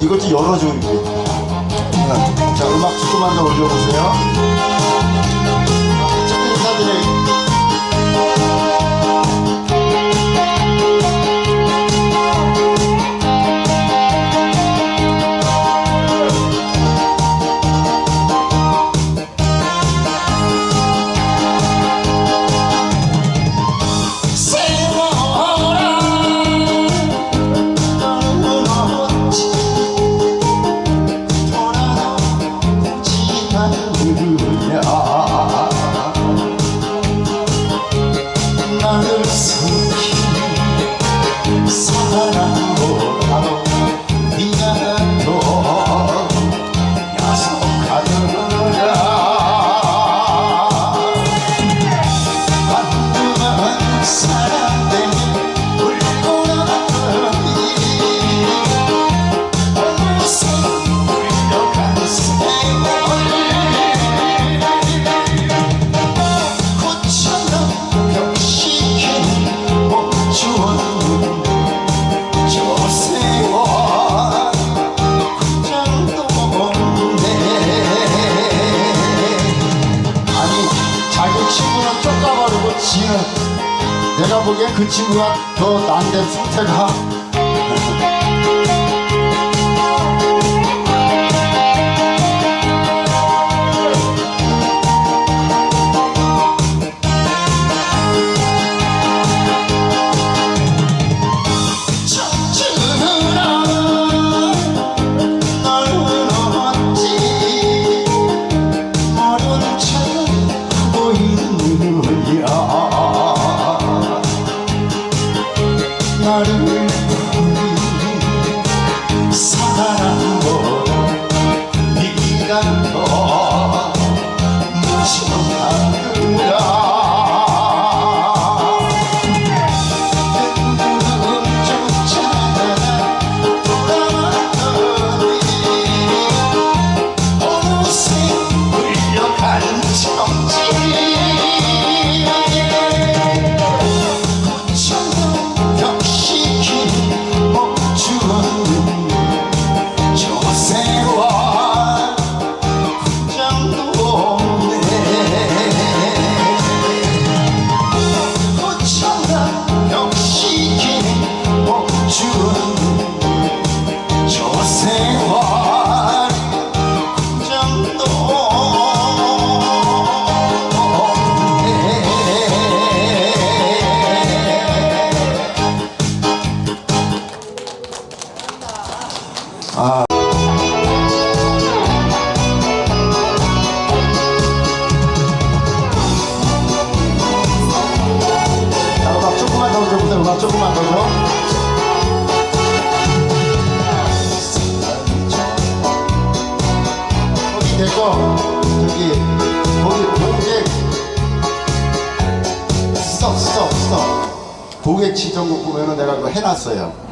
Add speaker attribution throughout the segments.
Speaker 1: 이것도 여러 종류. 자, 음악 조금만 더 올려보세요. 고객 지정국 보면은 내가 그거 해놨어요.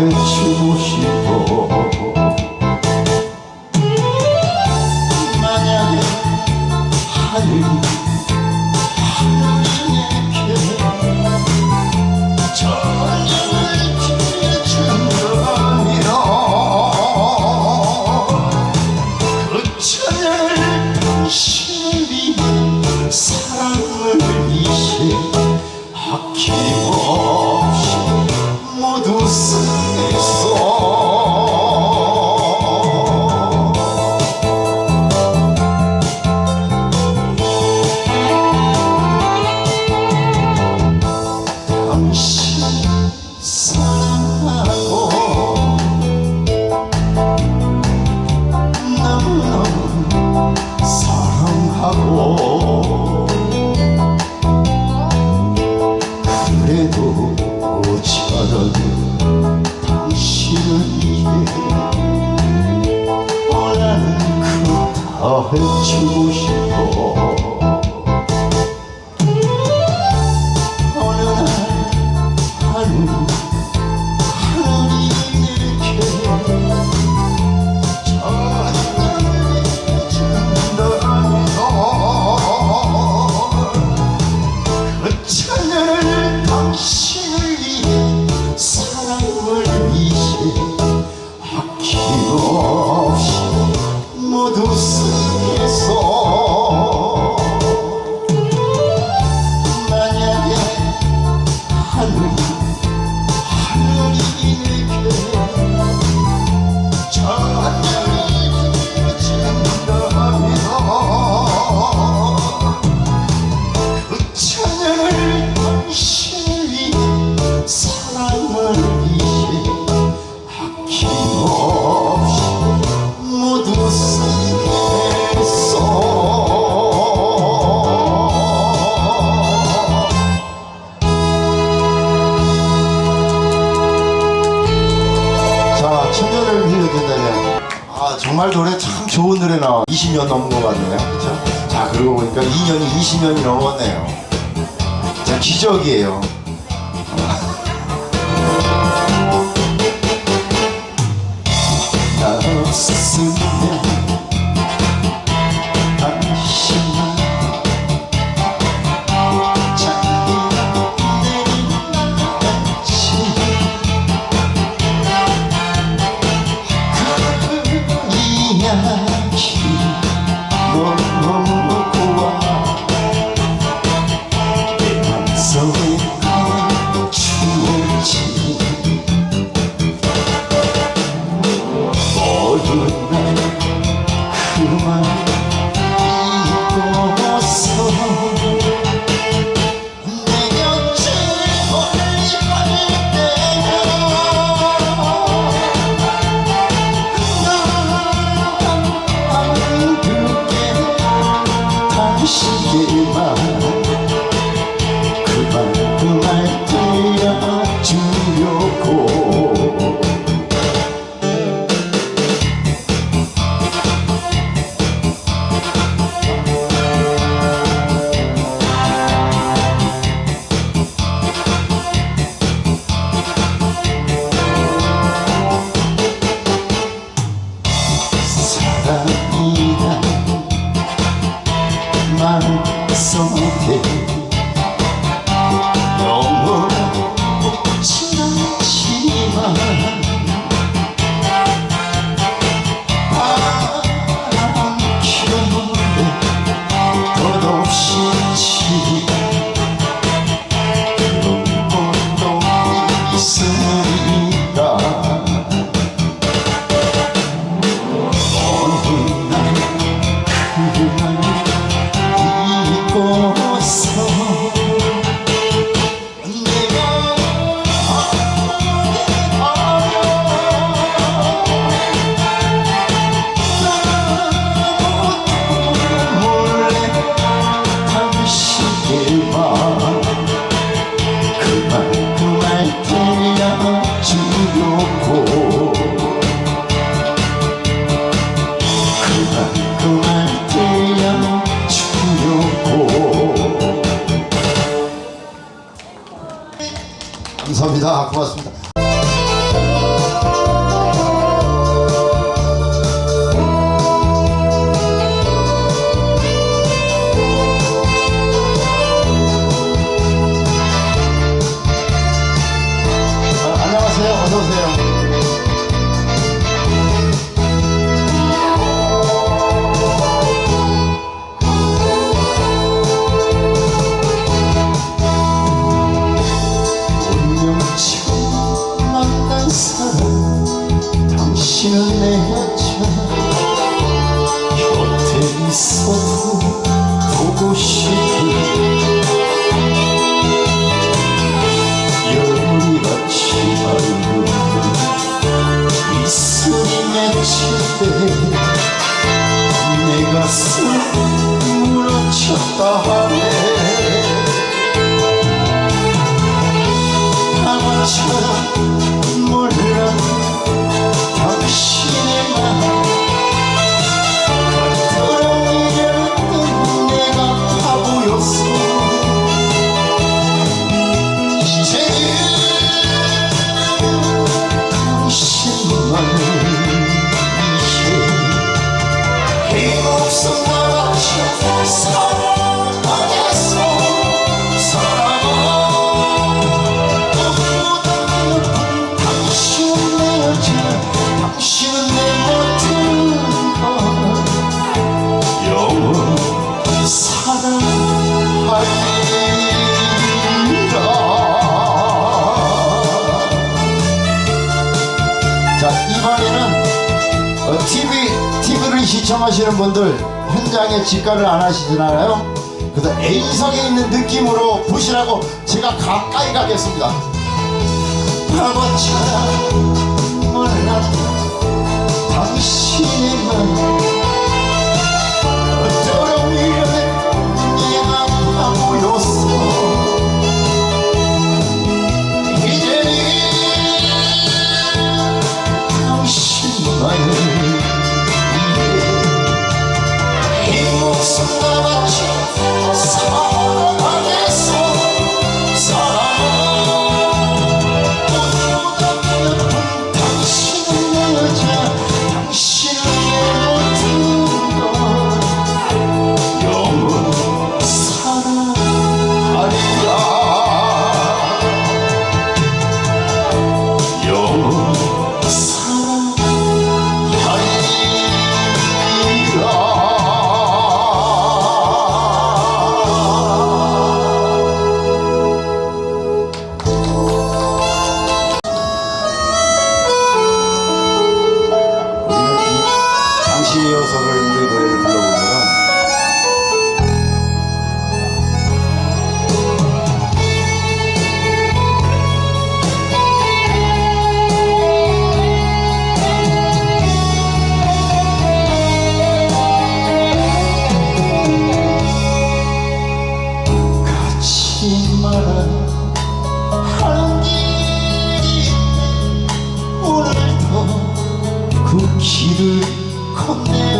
Speaker 1: 다 해주고 싶어 지워 시청하시는 분들 현장에 직관을 안 하시잖아요. 그래서 A석에 있는 느낌으로 보시라고 제가 가까이 가겠습니다. 바보처럼 몰랐던 당신이 만 こんな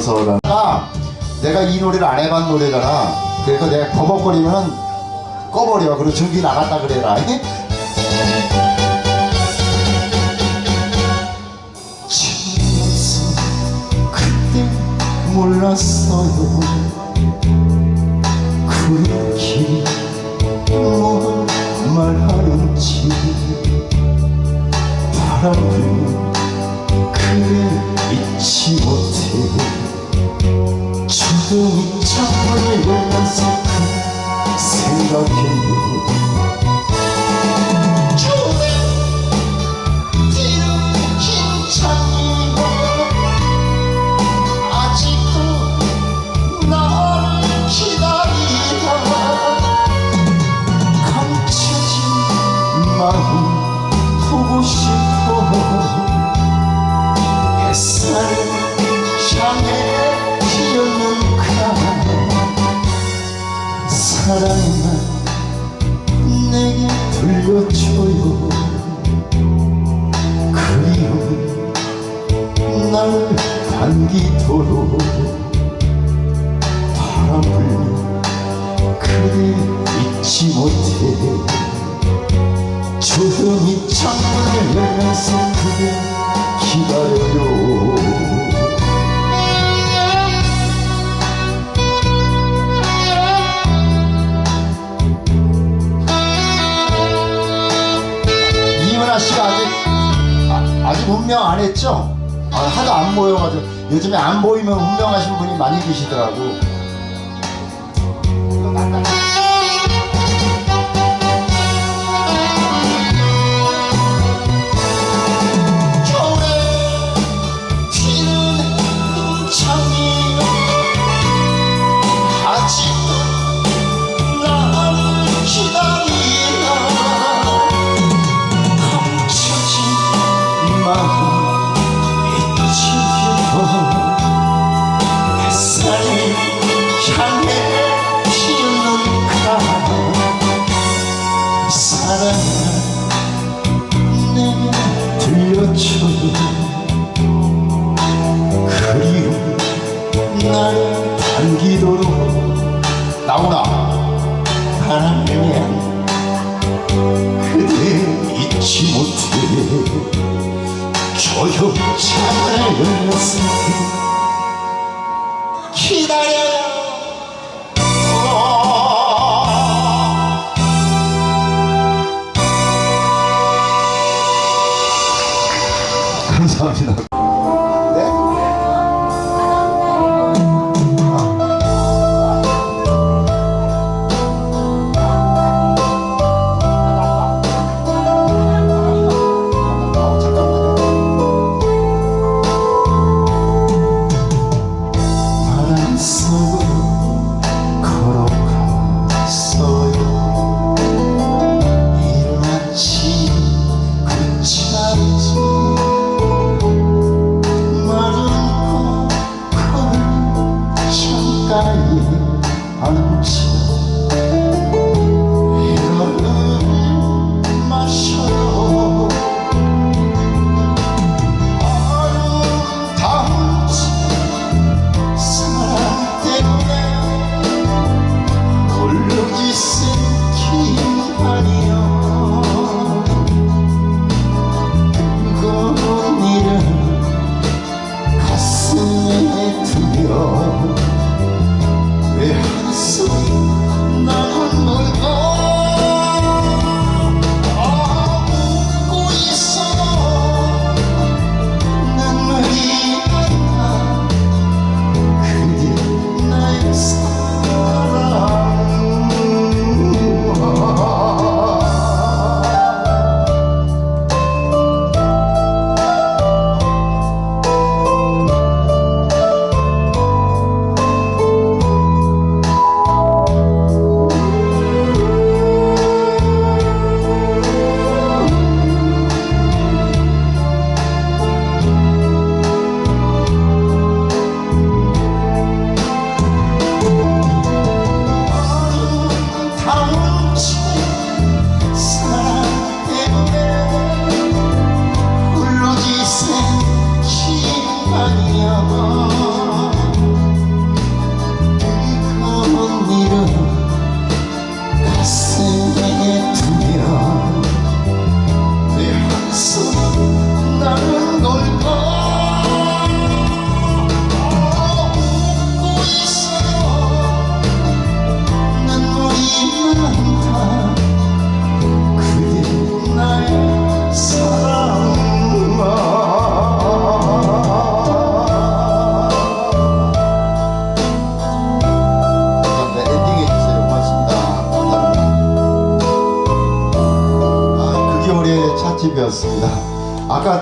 Speaker 1: 어서라 아, 내가 이 노래를 안 해본 노래잖아. 그래서 내가 버벅거리면 꺼버려. 그리고 전기 나갔다 그래라. 그때 몰랐어요. 그렇게 뭘 말하는지. 바람은 그래 気天ち。 운명 안 했죠? 아, 하도 안 보여가지고 요즘에 안 보이면 운명하신 분이 많이 계시더라고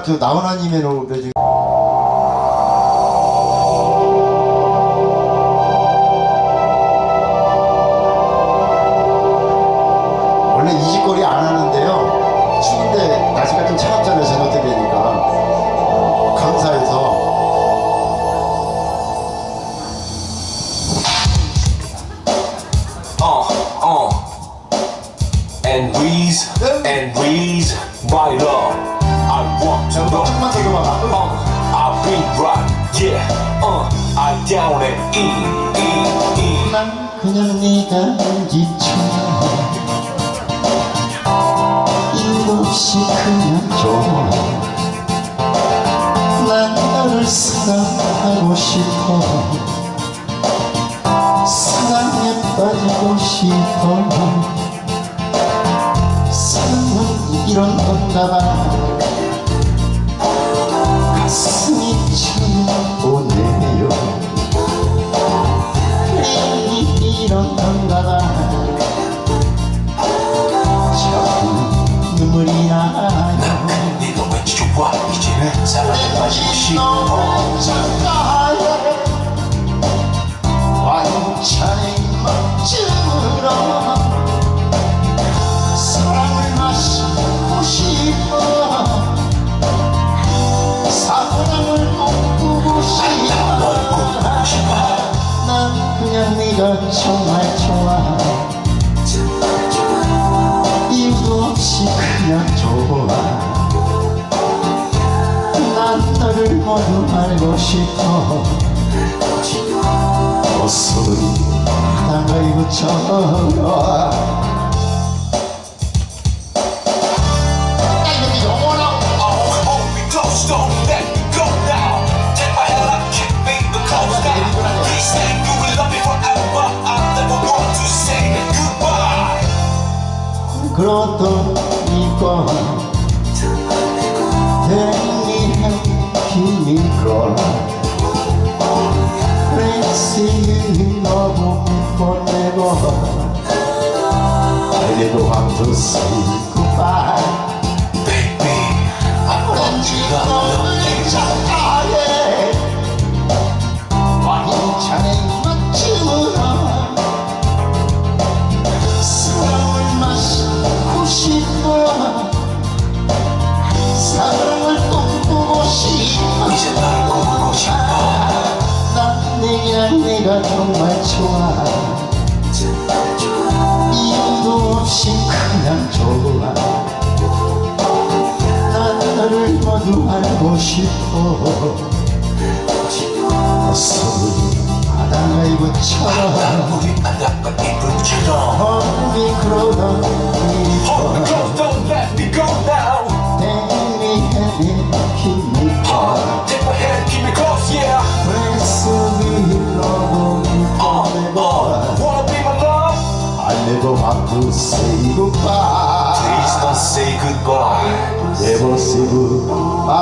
Speaker 1: 저 나훈아님의 원래
Speaker 2: down and E, E, E.
Speaker 1: 난 그냥 네가 지쳐 이유 없이 그냥 좋아. 난 너를 사랑하고 싶어. 사랑에 빠지고 싶어. 사랑은 이런 건가 봐
Speaker 2: singing love me forever I didn't to
Speaker 1: see. 내가 내가 정말 좋아 이유도 없이 그냥 좋아 난 너를 모두 알고 싶어
Speaker 2: 우리 바닷가 이불처럼.
Speaker 1: 얼음이 그러던
Speaker 2: Hold me close, don't let me go now.
Speaker 1: 대미해낸 힘이
Speaker 2: Uh, take my hand, keep me close, yeah.
Speaker 1: Homem
Speaker 2: embora, wanna be my love
Speaker 1: I never have to say goodbye
Speaker 2: Please don't say goodbye.
Speaker 1: Never say goodbye.